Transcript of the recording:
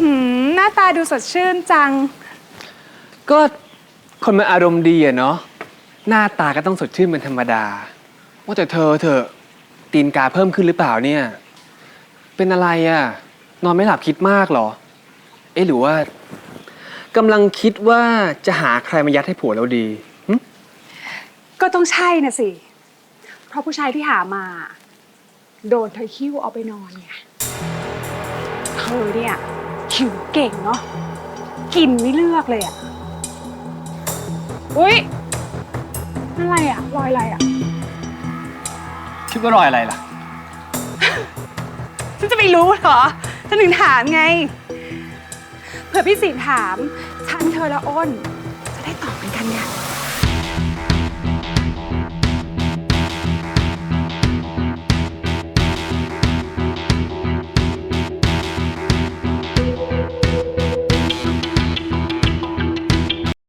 หืมหน้าตาดูสดชื่นจัง ก็คนมันอารมณ์ดีอะเนาะหน้าตาก็ต้องสดชื่นเป็นธรรมดา ว่าแต่เธอเธอะตีนกาเพิ่มขึ้นหรือเปล่าเนี่ย เป็นอะไรอะนอนไม่หลับคิดมากเหรอ เอ๊ะหรือว่ากำลังคิดว่าจะหาใครมายัดให้ผัวเราดีหึก็ต้องใช่น่ะสิ เพราะผู้ชายที่หามา โดนเธอคิ้วเอาไปนอนไง เธอเนี่ยขิวเก่งเนาะกินไม่เลือกเลยอะอุ๊ยนั่นอะไรอะรอยอะไรอะคิดว่ารอยอะไรล่ะ ฉันจะไปรู้เหรอฉันถึงถามไง เผื่อพี่สิงห์ถาม ฉันเธอและอ้น จะได้ตอบเหมือนกันไง